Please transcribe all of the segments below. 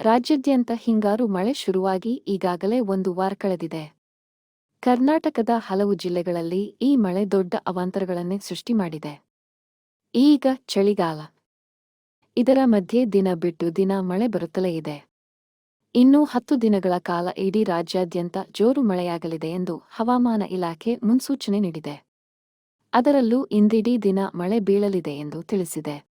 ರಾಜ್ಯಾದ್ಯಂತ ಹಿಂಗಾರು ಮಳೆ ಶುರುವಾಗಿ ಈಗಾಗಲೇ ಒಂದು ವಾರ ಕಳೆದಿದೆ. ಕರ್ನಾಟಕದ ಹಲವು ಜಿಲ್ಲೆಗಳಲ್ಲಿ ಈ ಮಳೆ ದೊಡ್ಡ ಅವಾಂತರಗಳನ್ನೇ ಸೃಷ್ಟಿ ಮಾಡಿದೆ. ಈಗ ಚಳಿಗಾಲ. ಇದರ ಮಧ್ಯೆ ದಿನ ಬಿಟ್ಟು ದಿನ ಮಳೆ ಬರುತ್ತಲೇ ಇದೆ. ಇನ್ನೂ ಹತ್ತು ದಿನಗಳ ಕಾಲ ಇಡೀ ರಾಜ್ಯಾದ್ಯಂತ ಜೋರು ಮಳೆಯಾಗಲಿದೆ ಎಂದು ಹವಾಮಾನ ಇಲಾಖೆ ಮುನ್ಸೂಚನೆ ನೀಡಿದೆ. ಅದರಲ್ಲೂ ಇಂದಿಡೀ ದಿನ ಮಳೆ ಬೀಳಲಿದೆ ಎಂದು ತಿಳಿಸಿದೆ.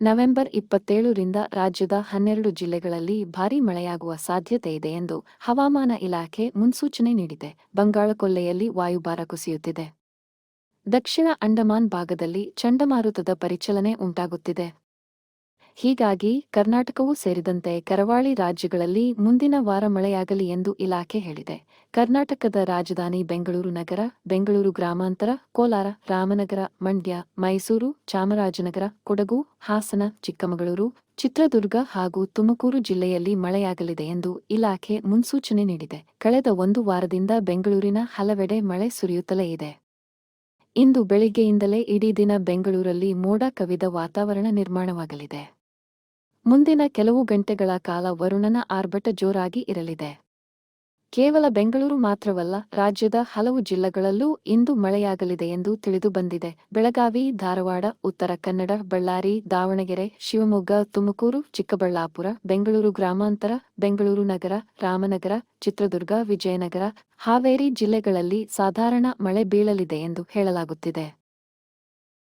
ನವೆಂಬರ್ ಇಪ್ಪತ್ತೇಳರಿಂದ ರಾಜ್ಯದ ಹನ್ನೆರಡು ಜಿಲ್ಲೆಗಳಲ್ಲಿ ಭಾರೀ ಮಳೆಯಾಗುವ ಸಾಧ್ಯತೆ ಇದೆ ಎಂದು ಹವಾಮಾನ ಇಲಾಖೆ ಮುನ್ಸೂಚನೆ ನೀಡಿದೆ. ಬಂಗಾಳಕೊಲ್ಲೆಯಲ್ಲಿ ವಾಯುಭಾರ ಕುಸಿಯುತ್ತಿದೆ. ದಕ್ಷಿಣ ಅಂಡಮಾನ್ ಭಾಗದಲ್ಲಿ ಚಂಡಮಾರುತದ ಪರಿಚಲನೆ ಉಂಟಾಗುತ್ತಿದೆ. ಹೀಗಾಗಿ ಕರ್ನಾಟಕವೂ ಸೇರಿದಂತೆ ಕರಾವಳಿ ರಾಜ್ಯಗಳಲ್ಲಿ ಮುಂದಿನ ವಾರ ಮಳೆಯಾಗಲಿ ಎಂದು ಇಲಾಖೆ ಹೇಳಿದೆ. ಕರ್ನಾಟಕದ ರಾಜಧಾನಿ ಬೆಂಗಳೂರು ನಗರ, ಬೆಂಗಳೂರು ಗ್ರಾಮಾಂತರ, ಕೋಲಾರ, ರಾಮನಗರ, ಮಂಡ್ಯ, ಮೈಸೂರು, ಚಾಮರಾಜನಗರ, ಕೊಡಗು, ಹಾಸನ, ಚಿಕ್ಕಮಗಳೂರು, ಚಿತ್ರದುರ್ಗ ಹಾಗೂ ತುಮಕೂರು ಜಿಲ್ಲೆಯಲ್ಲಿ ಮಳೆಯಾಗಲಿದೆ ಎಂದು ಇಲಾಖೆ ಮುನ್ಸೂಚನೆ ನೀಡಿದೆ. ಕಳೆದ ಒಂದು ವಾರದಿಂದ ಬೆಂಗಳೂರಿನ ಹಲವೆಡೆ ಮಳೆ ಸುರಿಯುತ್ತಲೇ ಇದೆ. ಇಂದು ಬೆಳಿಗ್ಗೆಯಿಂದಲೇ ಇಡೀ ದಿನ ಬೆಂಗಳೂರಲ್ಲಿ ಮೋಡ ಕವಿದ ವಾತಾವರಣ ನಿರ್ಮಾಣವಾಗಲಿದೆ. ಮುಂದಿನ ಕೆಲವು ಗಂಟೆಗಳ ಕಾಲ ವರುಣನ ಆರ್ಭಟ ಜೋರಾಗಿ ಇರಲಿದೆ. ಕೇವಲ ಬೆಂಗಳೂರು ಮಾತ್ರವಲ್ಲ, ರಾಜ್ಯದ ಹಲವು ಜಿಲ್ಲೆಗಳಲ್ಲೂ ಇಂದು ಮಳೆಯಾಗಲಿದೆ ಎಂದು ತಿಳಿದು ಬಂದಿದೆ. ಬೆಳಗಾವಿ, ಧಾರವಾಡ, ಉತ್ತರ ಕನ್ನಡ, ಬಳ್ಳಾರಿ, ದಾವಣಗೆರೆ, ಶಿವಮೊಗ್ಗ, ತುಮಕೂರು, ಚಿಕ್ಕಬಳ್ಳಾಪುರ, ಬೆಂಗಳೂರು ಗ್ರಾಮಾಂತರ, ಬೆಂಗಳೂರು ನಗರ, ರಾಮನಗರ, ಚಿತ್ರದುರ್ಗ, ವಿಜಯನಗರ, ಹಾವೇರಿ ಜಿಲ್ಲೆಗಳಲ್ಲಿ ಸಾಧಾರಣ ಮಳೆ ಬೀಳಲಿದೆ ಎಂದು ಹೇಳಲಾಗುತ್ತಿದೆ.